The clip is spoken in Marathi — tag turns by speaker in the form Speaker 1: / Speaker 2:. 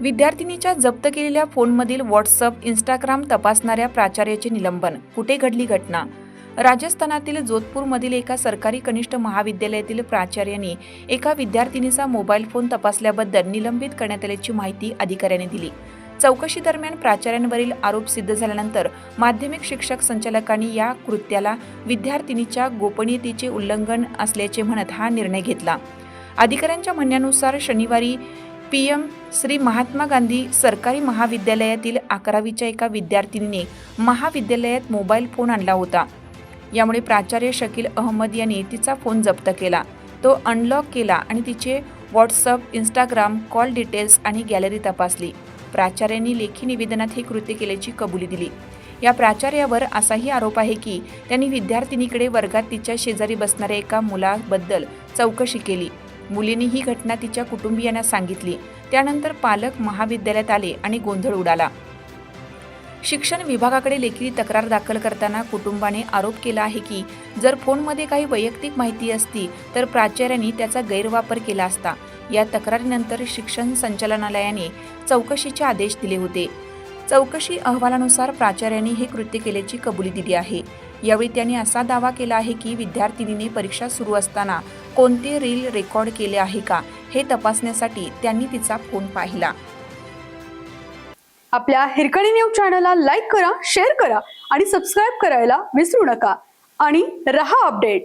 Speaker 1: विद्यार्थिनीच्या जप्त केलेल्या फोनमधील व्हॉट्सअप इंस्टाग्राम तपासणाऱ्या प्राचार्याचे निलंबन. कुठे घडली घटना? राजस्थानातील जोधपूरमधील एका सरकारी कनिष्ठ महाविद्यालयातील प्राचार्यांनी एका विद्यार्थिनीचा मोबाईल फोन तपासल्याबद्दल निलंबित करण्यात आल्याची माहिती अधिकाऱ्यांनी दिली. चौकशी दरम्यान प्राचार्यांवरील आरोप सिद्ध झाल्यानंतर माध्यमिक शिक्षक संचालकांनी या कृत्याला विद्यार्थिनीच्या गोपनीयतेचे उल्लंघन असल्याचे म्हणत हा निर्णय घेतला. अधिकाऱ्यांच्या म्हणण्यानुसार शनिवारी पी एम श्री महात्मा गांधी सरकारी महाविद्यालयातील अकरावीच्या एका विद्यार्थिनीने महाविद्यालयात मोबाईल फोन आणला होता. यामुळे प्राचार्य शकील अहमद यांनी तिचा फोन जप्त केला. तो अनलॉक केला आणि तिचे व्हॉट्सअप इंस्टाग्राम कॉल डिटेल्स आणि गॅलरी तपासली. प्राचार्यांनी लेखी निवेदनात हे कृत्य केल्याची कबुली दिली. या प्राचार्यावर असाही आरोप आहे की त्यांनी विद्यार्थिनीकडे वर्गात तिच्या शेजारी बसणाऱ्या एका मुलाबद्दल चौकशी केली. मुलीने ही घटना तिच्या कुटुंबियांना सांगितली. त्यानंतर पालक महाविद्यालयात आले आणि गोंधळ उडाला. शिक्षण विभागाकडे लेखी तक्रार दाखल करताना कुटुंबाने आरोप केला आहे की जर फोनमध्ये काही वैयक्तिक माहिती असती तर प्राचार्यांनी त्याचा गैरवापर केला असता. या तक्रारीनंतर शिक्षण संचालनालयाने चौकशीचे आदेश दिले होते. चौकशी अहवालानुसार प्राचार्यांनी हे कृत्य केल्याची कबुली दिली आहे. यावेळी त्यांनी असा दावा केला आहे की विद्यार्थिनीने परीक्षा सुरू असताना कोणते रील रेकॉर्ड केले आहे का हे तपासण्यासाठी त्यांनी तिचा फोन पाहिला.
Speaker 2: आपल्या हिरकणी न्यूज चॅनलला लाईक करा शेअर करा आणि सबस्क्राईब करायला विसरू नका. आणि रहा अपडेट.